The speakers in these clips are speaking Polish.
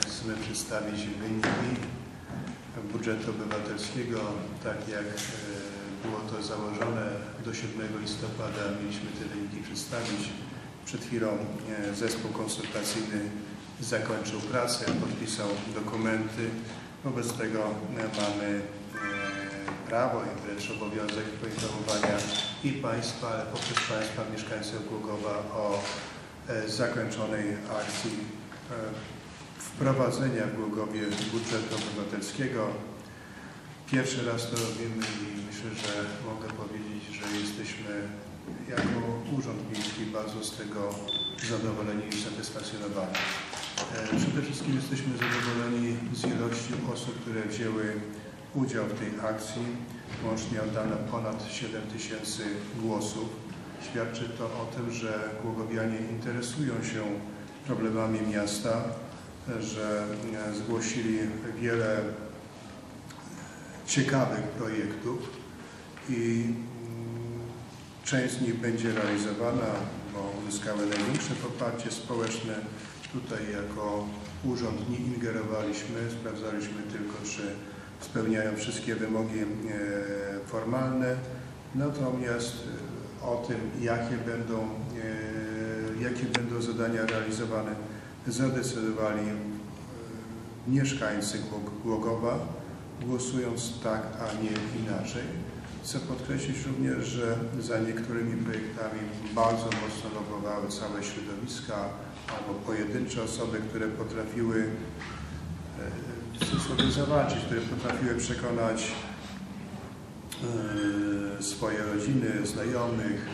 Chcemy przedstawić wyniki budżetu obywatelskiego, tak jak e, było to założone do 7 listopada. Mieliśmy te wyniki przedstawić. Przed chwilą e, zespół konsultacyjny zakończył pracę, podpisał dokumenty. Wobec tego e, mamy prawo i wręcz obowiązek poinformowania i Państwa, ale poprzez Państwa mieszkańców Głogowa o zakończonej akcji wprowadzenia w Głogowie budżetu obywatelskiego. Pierwszy raz to robimy i myślę, że mogę powiedzieć, że jesteśmy jako Urząd Miejski bardzo z tego zadowoleni i usatysfakcjonowani. E, Przede wszystkim jesteśmy zadowoleni z ilości osób, które wzięły udział w tej akcji. Łącznie oddano ponad 7 tysięcy głosów. Świadczy to o tym, że głogowianie interesują się problemami miasta, że e, zgłosili wiele ciekawych projektów i mm, część z nich będzie realizowana, bo uzyskały największe poparcie społeczne. Tutaj jako urząd nie ingerowaliśmy, sprawdzaliśmy tylko, czy spełniają wszystkie wymogi e, formalne. Natomiast e, o tym, jakie będą, e, jakie będą zadania realizowane, zadecydowali e, mieszkańcy Głog- Głogowa, głosując tak, a nie inaczej. Chcę podkreślić również, że za niektórymi projektami bardzo mocno lobowały całe środowiska albo pojedyncze osoby, które potrafiły e, chcę sobie zawalczyć, które potrafiły przekonać e, swoje rodziny, znajomych,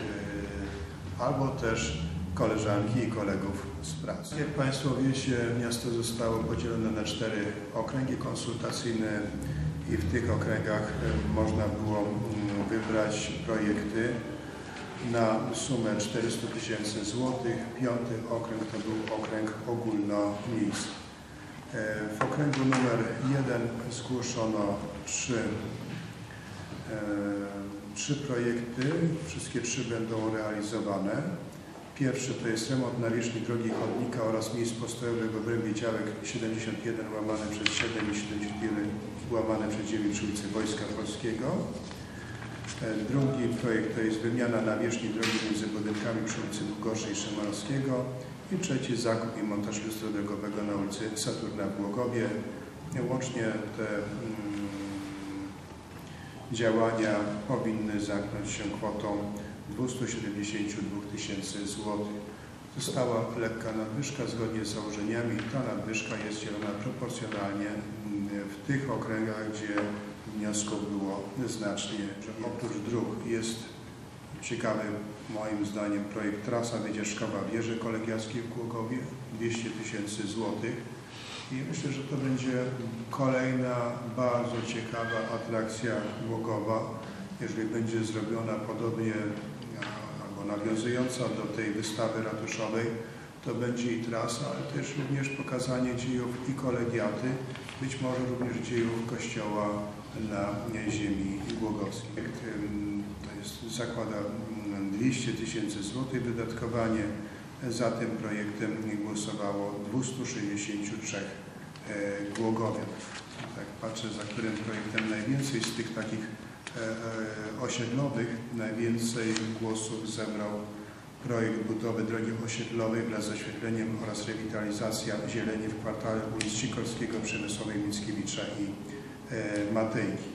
e, albo też koleżanki i kolegów z pracy. Jak Państwo wiecie, miasto zostało podzielone na cztery okręgi konsultacyjne i w tych okręgach e, można było mm, wybrać projekty na sumę 400 tysięcy złotych. Piąty okręg to był okręg ogólnomiejski. E, W okręgu numer 1 zgłoszono trzy, e, trzy projekty. Wszystkie trzy będą realizowane. Pierwszy to jest remont nawierzchni drogi chodnika oraz miejsc postojowych w obrębie działek 71 łamane przez 7 i 71 łamane przez 9 przy ulicy Wojska Polskiego. E, Drugi projekt to jest wymiana nawierzchni drogi między budynkami przy ulicy Długorszej i Szymanowskiego. I trzeci zakup i montaż lustra drogowego na ulicy Saturna w Głogowie. Łącznie te mm, działania powinny zamknąć się kwotą 272 tysięcy złotych. Została lekka nadwyżka zgodnie z założeniami. Ta nadwyżka jest dzielona proporcjonalnie mm, w tych okręgach, gdzie wniosków było znacznie. Oprócz dróg jest ciekawy moim zdaniem projekt Trasa Wycieczkowa Wieży Kolegiackiej w Głogowie 200 tysięcy złotych. I myślę, że to będzie kolejna bardzo ciekawa atrakcja Głogowa, jeżeli będzie zrobiona podobnie nawiązująca do tej wystawy ratuszowej, to będzie i trasa, ale też również pokazanie dziejów i kolegiaty, być może również dziejów kościoła na ziemi głogowskiej. To jest, zakłada mm, 200 tysięcy złotych wydatkowanie. Za tym projektem głosowało 263 e, głogowian. Tak patrzę, za którym projektem najwięcej z tych takich osiedlowych, najwięcej głosów zebrał projekt budowy drogi osiedlowej wraz z oświetleniem oraz rewitalizacja zieleni w kwartale ulic Sikorskiego, Przemysłowej, Mickiewicza i e, Matejki.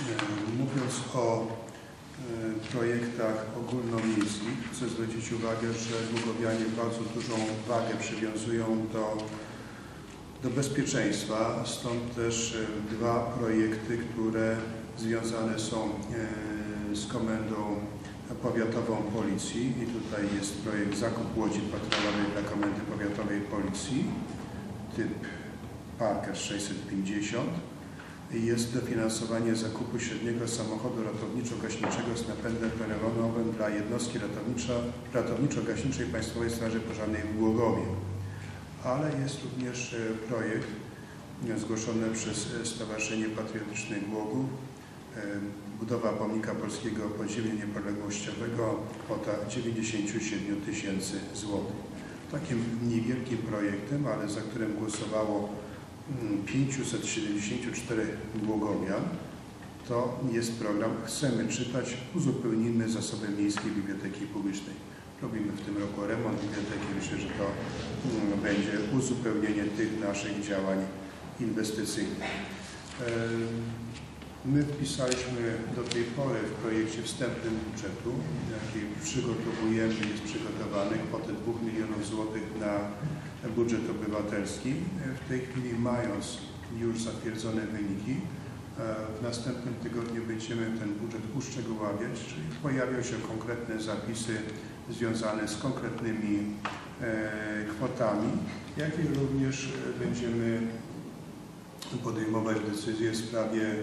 E, Mówiąc o e, projektach ogólnomiejskich, chcę zwrócić uwagę, że Głogowianie bardzo dużą wagę przywiązują do, do bezpieczeństwa, stąd też e, dwa projekty, które związane są e, z komendą powiatową Policji i tutaj jest projekt zakup łodzi patrolowej dla Komendy Powiatowej Policji typ Parker 650 i jest dofinansowanie zakupu średniego samochodu ratowniczo-gaśniczego z napędem peronowym dla jednostki ratowniczo- ratowniczo-gaśniczej Państwowej Straży Pożarnej w Głogowie. Ale jest również e, projekt e, zgłoszony przez e, Stowarzyszenie Patriotyczne Głogów budowa pomnika polskiego podziemia niepodległościowego, kwota 97 tysięcy złotych. takim niewielkim projektem, ale za którym głosowało mm, 574 Głogowian. To jest program Chcemy czytać, uzupełnimy zasoby Miejskiej Biblioteki Publicznej. Robimy w tym roku remont biblioteki. Myślę, że to mm, będzie uzupełnienie tych naszych działań inwestycyjnych. My wpisaliśmy do tej pory w projekcie wstępnym budżetu, jaki przygotowujemy, jest przygotowany, kwotę 2 milionów złotych na budżet obywatelski. W tej chwili mając już zatwierdzone wyniki, e, w następnym tygodniu będziemy ten budżet uszczegóławiać, czyli pojawią się konkretne zapisy związane z konkretnymi e, kwotami, jak i również e, będziemy podejmować decyzje w sprawie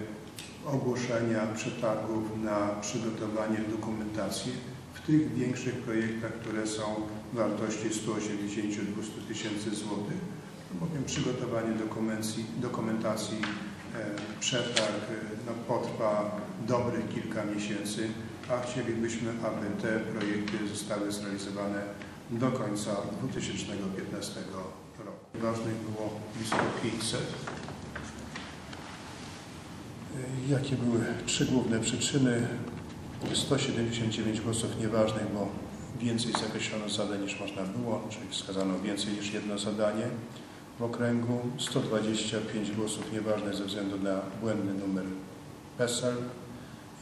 ogłoszenia przetargów na przygotowanie dokumentacji w tych większych projektach, które są wartości 180-200 tysięcy złotych, bowiem przygotowanie dokumentacji, dokumentacji przetarg e, no, potrwa dobrych kilka miesięcy, a chcielibyśmy, aby te projekty zostały zrealizowane do końca 2015 roku. Ważnych było blisko 500 Jakie były trzy główne przyczyny? 179 głosów nieważnych, bo więcej zakreślono zadań niż można było, czyli wskazano więcej niż jedno zadanie w okręgu. 125 głosów nieważnych ze względu na błędny numer PESEL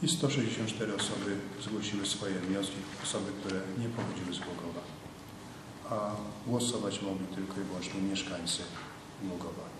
i 164 osoby zgłosiły swoje wnioski, osoby, które nie pochodziły z Głogowa, a głosować mogli tylko i wyłącznie mieszkańcy Głogowa.